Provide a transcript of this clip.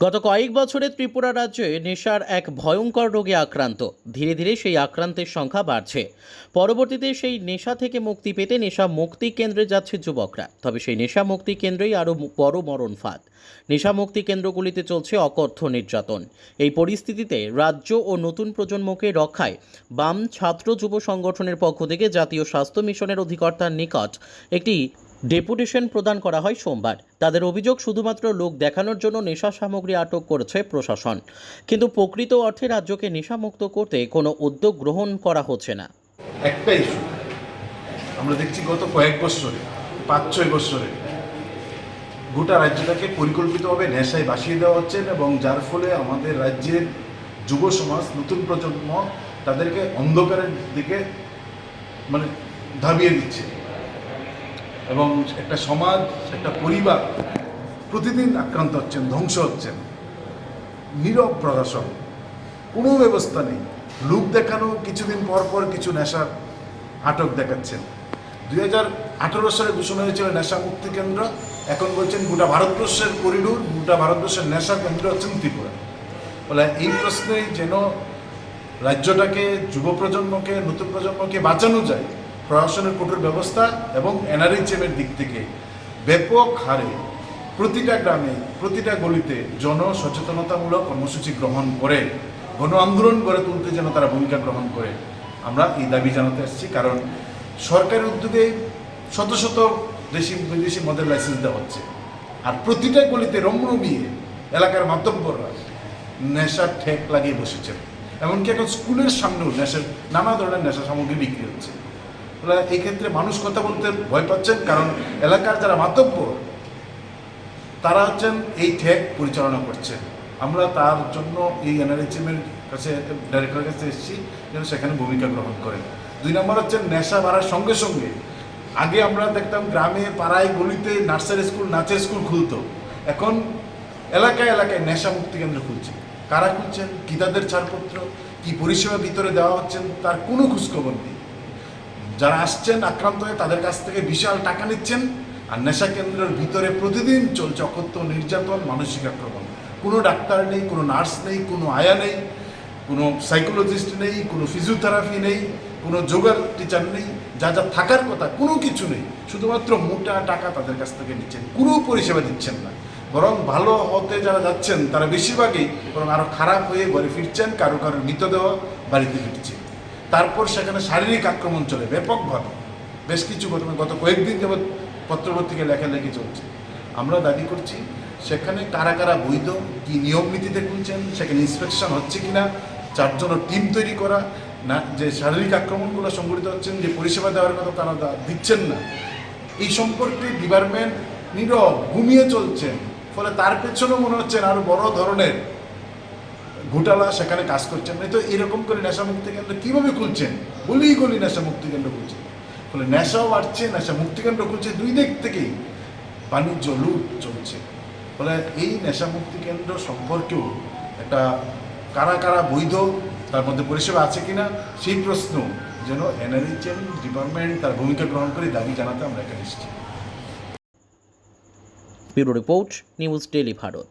গত কয়েক বছরে ত্রিপুরা রাজ্যে নেশার এক ভয়ঙ্কর রোগে আক্রান্ত। ধীরে ধীরে সেই আক্রান্তের সংখ্যা বাড়ছে। পরবর্তীতে সেই নেশা থেকে মুক্তি পেতে নেশা মুক্তি কেন্দ্রে যাচ্ছে যুবকরা। তবে সেই নেশা মুক্তি কেন্দ্রেই আরও বড় মরণ ফাঁদ। নেশা মুক্তি কেন্দ্রগুলিতে চলছে অকথ্য নির্যাতন। এই পরিস্থিতিতে রাজ্য ও নতুন প্রজন্মকে রক্ষায় বাম ছাত্র যুব সংগঠনের পক্ষ থেকে জাতীয় স্বাস্থ্য মিশনের অধিকর্তার নিকট একটি ডেপুটেশন প্রদান করা হয় সোমবার। তাদের অভিযোগ, শুধুমাত্র লোক দেখানোর জন্য নেশা সামগ্রী আটক করেছে প্রশাসন। কিন্তু প্রকৃত অর্থে রাজ্যকে নেশামুক্ত করতে কোনো উদ্যোগ গ্রহণ করা হচ্ছে না। একটা ইস্যু আমরা দেখছি গত কয়েক বছরে, পাঁচ, ছয় বছরে গোটা রাজ্যটাকে পরিকল্পিতভাবে নেশায় বাসিয়ে দেওয়া হচ্ছে এবং যার ফলে আমাদের রাজ্যের যুব সমাজ, নতুন প্রজন্ম তাদেরকে অন্ধকারের দিকে মানে ধাবিয়ে দিচ্ছে। এবং একটা সমাজ, একটা পরিবার প্রতিদিন আক্রান্ত হচ্ছেন, ধ্বংস হচ্ছেন। নীরব প্রশাসন, কোনো ব্যবস্থা নেই। লুক দেখানো, কিছুদিন পর পর কিছু নেশার আটক দেখাচ্ছেন। দুই হাজার আঠারো সালে ঘোষণা হয়েছিল নেশা মুক্তি কেন্দ্র। এখন বলছেন গোটা ভারতবর্ষের করিডোর, গোটা ভারতবর্ষের নেশা কেন্দ্র হচ্ছেন ত্রিপুরা। বলে এই প্রশ্নেই যেন রাজ্যটাকে, যুব প্রজন্মকে, নতুন প্রজন্মকে বাঁচানো যায় প্রশাসনের কঠোর ব্যবস্থা এবং এনআরএইচএমের দিক থেকে ব্যাপক হারে প্রতিটা গ্রামে, প্রতিটা গলিতে জন সচেতনতামূলক কর্মসূচি গ্রহণ করে, গণ আন্দোলন গড়ে তুলতে যেন তারা ভূমিকা গ্রহণ করে। আমরা এই দাবি জানাতে আসছি কারণ সরকারের উদ্যোগে শত শত দেশি, বিদেশি মদের লাইসেন্স দেওয়া হচ্ছে। আর প্রতিটা গলিতে রম্য বিয়ে এলাকার মাতব্বররা নেশার ঠেক লাগিয়ে বসেছেন। এমনকি এখন স্কুলের সামনেও নেশার নানা ধরনের নেশা সামগ্রী বিক্রি হচ্ছে। এই ক্ষেত্রে মানুষ কথা বলতে ভয় পাচ্ছেন, কারণ এলাকার যারা মাতব্বর তারা হচ্ছেন এই ঠেক পরিচালনা করছে আমরা তার জন্য এই এনআরএচএমের কাছে, ডাইরেক্টরের কাছে এসেছি যেন সেখানে ভূমিকা গ্রহণ করেন। দুই নম্বর হচ্ছে নেশা বাড়ার সঙ্গে সঙ্গে। আগে আমরা দেখতাম গ্রামে, পাড়ায়, গলিতে নার্সারি স্কুল, নাচের স্কুল খুলতো। এখন এলাকায় এলাকায় নেশা মুক্তি কেন্দ্র খুলছে। কারা খুলছেন? কী তাদের ছাড়পত্র? কি পরিষেবা ভিতরে দেওয়া হচ্ছেন তার কোনো খোঁজখবর নেই। যারা আসছেন, আক্রান্ত হয়ে তাদের কাছ থেকে বিশাল টাকা নিচ্ছেন আর নেশা কেন্দ্রের ভিতরে প্রতিদিন চলছে অকথ্য নির্যাতন, মানসিক আক্রমণ। কোনো ডাক্তার নেই, কোনো নার্স নেই, কোনো আয়া নেই, কোনো সাইকোলজিস্ট নেই, কোনো ফিজিওথেরাপি নেই, কোনো যোগার টিচার নেই, যা যা থাকার কথা কোনো কিছু নেই। শুধুমাত্র মোটা টাকা তাদের কাছ থেকে নিচ্ছেন, কোনো পরিষেবা দিচ্ছেন না। বরং ভালো হতে যারা যাচ্ছেন, তারা বেশিরভাগই বরং আরও খারাপ হয়ে ঘরে ফিরছেন, কারও কারও মৃতদেহ বাড়িতে ফিরছে। তারপর সেখানে শারীরিক আক্রমণ চলে, ব্যাপকভাবে। বেশ কিছু ঘটনা, গত কয়েকদিন যাবৎ পত্রপত্রিকায় লেখালেখি চলছে। আমরা দাবি করছি, সেখানে কারা কারা বৈধ, কি নিয়ম নীতিতে খুলছেন, সেখানে ইন্সপেকশন হচ্ছে কিনা চারজনের টিম তৈরি করা, না, যে শারীরিক আক্রমণগুলো সংঘটিত হচ্ছেন, যে পরিষেবা দেওয়ার কথা তারা দিচ্ছেন না, এই সম্পর্কে ডিপার্টমেন্ট নীরব, ঘুমিয়ে চলছেন। ফলে তার পেছনেও মনে হচ্ছেন আরও বড় ধরনের ঘোটালা সেখানে কাজ করছেন না। তো এরকম করে নেশা মুক্তি কেন্দ্র কীভাবে খুলছেন? গলি গলি নেশা মুক্তি কেন্দ্র খুলছেন ফলে নেশাও বাড়ছে নেশা মুক্তি কেন্দ্র খুলছে দুই দিক থেকেই। বাণিজ্য লুট চলছে। ফলে এই নেশা মুক্তি কেন্দ্র সম্পর্কেও একটা কারা কারা বৈধ, তার মধ্যে পরিষেবা আছে কিনা, সেই প্রশ্ন যেন এনআরএইচএম ডিপার্টমেন্ট তার ভূমিকা গ্রহণ করে দাবি জানাতে আমরা এখানে এসেছি। Bureau report, news daily Bharat.